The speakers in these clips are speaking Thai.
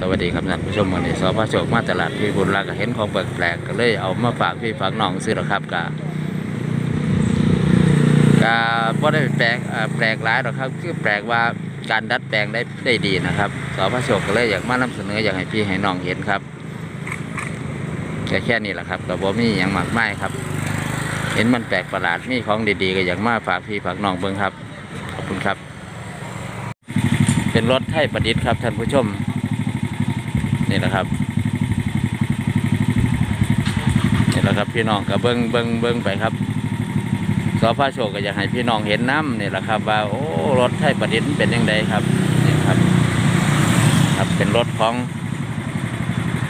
สวัสดีครับท่านผู้ชมวันนี้สพโชคมาตลาดพี่บุญรักเห็นของแปลกๆก็เลยเอามาฝากพี่ฝากน้องซื้อหรอครับกะกะบ่ได้แปลกแปลกหลายหรอกครับคือแปลกว่าการดัดแปลงได้ได้ดีนะครับสพโชคก็เลยอยากมานำเสนออยากให้พี่ให้น้องเห็นครับแค่แค่นี้แหละครับกับบ่มีอย่างมากมายครับ เห็นมันแปลกประหลาดมีของดีๆก็อยากมาฝากพี่ฝากน้องเบิ่งครับขอบคุณครับ เป็นรถไทยประดิษฐ์ครับท่านผู้ชม นี่แหละครับนี่แหละครับพี่น้องก็เบิ้งเบิ้งเบิ้งไปครับสพโชคก็อยากให้พี่น้องเห็นน้ำนี่แหละครับ ว่าโอ้รถไทยประดิษฐ์เป็นยังไงครับนี่ครับครับเป็นรถของ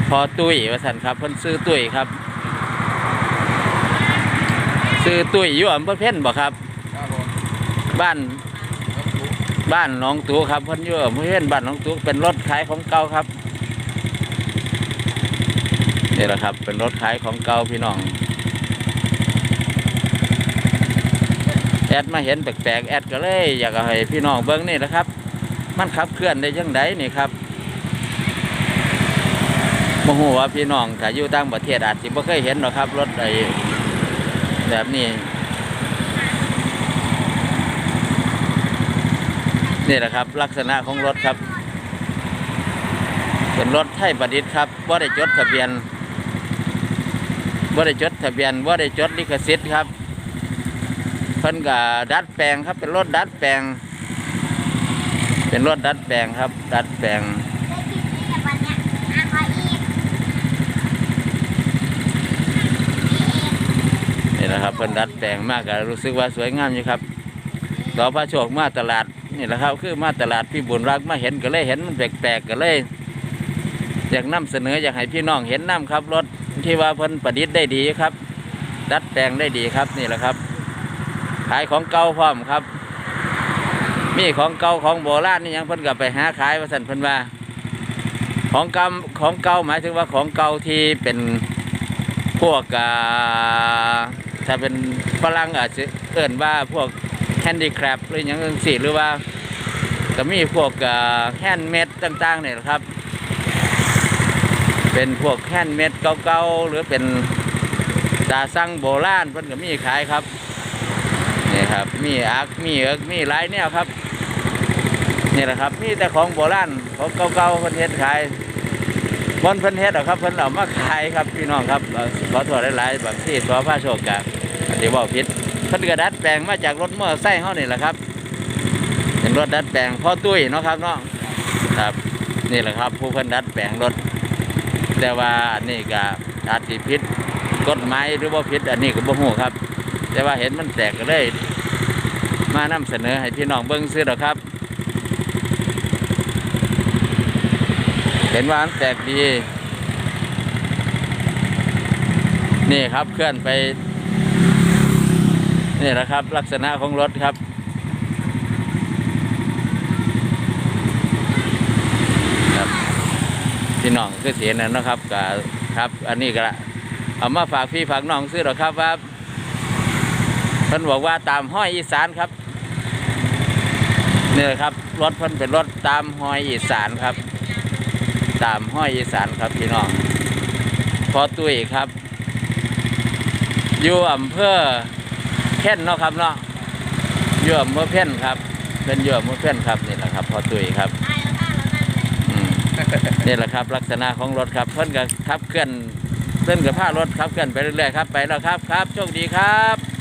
พอตุ้ยว่าสันครับเพิ่นซื้อตุ้ยครับซื้อตุ้ยอยู่อำเภอเพ่นบ่ครับครับผมบ้าน บ้านหน้องตูครับเพิ่นอยู่อำเภอเพ่นบ้านหน้องตูเป็นรถขายของเก่าครับนี่แหละครับ เป็นรถขายของเก่าพี่น้องแอดมาเห็นแปลกๆแอดก็เลย อยากให้พี่น้องเบิ้งนี่นะครับ มันขับเคลื่อนได้ยังไงนี่ครับโมโหว่าพี่น้องถ้าอยู่ต่างประเทศอาจจะไม่เคยเห็นหรอกครับ รถไอ้แบบนี้ นี่แหละครับ ลักษณะของรถครับ เป็นรถไทยประดิษฐ์ครับว่าได้จดทะเบียนว่าได้จดทะเบียนว่าได้จดลิขสิทธิ์ครับเพิ่นก็ดัดแปลงครับ เป็นรถดัดแปลง เป็นรถดัดแปลงครับ ดัดแปลงได้คลิปนี้จากวันเนี้ยอะขออีกนี่นะครับเพิ่นดัดแปลงมากก็รู้สึกว่าสวยงามอยู่ครับต่อพระโชคมาตลาด นี่แหละครับ คือมาตลาดพี่บุญรักมาเห็นก็เลยเห็นมันแปลกๆก็เลยอยากนำเสนออยากให้พี่น้องเห็นน้ำครับ รถที่ว่าเพิ่นประดิษฐ์ได้ดีครับ ดัดแปลงได้ดีครับนี่แหละครับ ขายของเก่าพร้อมครับ มีของเก่าของโบราณนี่ยังเพิ่นก็ไปหาขายว่าสั่นเพิ่นว่า ของก่าของเก่าหมายถึงว่าของเก่าที่เป็นพวกอ่าถ้าเป็นฝรั่งอาจจะเอิ่นว่าพวกแฮนดี้คราฟหรืออย่างอื่นสิหรือว่า ก็มีพวกแฮนเม็ดต่างๆเนี่ยแหละครับ เป็นพวกแฮนเม็ดเก่าๆหรือเป็นตาสั่งโบราณเพิ่นก็มีขายครับนี่ครับมีอักมีเอิกมีหลายแนวครับนี่แหละครับมีแต่ของโบราณของเก่าๆเพิ่นเฮ็ดขายบนเพิ่นเฮ็ดหรอครับเพิ่นเอามาขายครับพี่น้องครับเอ่อขอโทษหลายๆบางที่ตัวผ้าโชคกะเดี๋ยวบอกผิดเพิ่นก็ดัดแปลงมาจากรถมอเตอร์ไซค์เฮานี่แหละครับ เป็นรถดัดแปลงพ่อตุ้ยเนาะครับเนาะครับ นี่แหละครับ ผู้เพิ่นดัดแปลงรถ แต่ว่านนี้ก็อาจสิผิดกฎหมายหรือว่าผิดอันนี้ก็บ่ฮู้ครับ แต่ว่าเห็นมันแตกก็เลย มานำเสนอให้พี่น้องเบิ่งซื้อหรอครับ เห็นว่ามันแตกดีนี่ครับเคลื่อนไป นี่แหละครับ ลักษณะของรถครับ พี่น้องคือเสียนั่นะครับก็ครับ อันนี้ก็เอามาฝากพี่ฝากน้องซื้อหรอครับว่าเพิ่นบอกว่าตามห้อยอีสานครับนี่แหละครับรถเพิ่นเป็นรถตามห้อยอีสานครับ ตามห้อยอีสานครับพี่น้องพอตุ้ยครับ อยู่อำเภอเพ่นเนาะครับเนาะอยู่อำเภอเพ่นครับ เป็นอยู่อำเภอเพ่นครับนี่แหละครับ พอตุ้ยครับ นี่แหละครับ ลักษณะของรถครับเพิ่นกับขับเคลื่อนเพิ่นกับผ้ารถขับเคลื่อนไปเรื่อยๆครับไปแล้วครับครับโชคดีครับ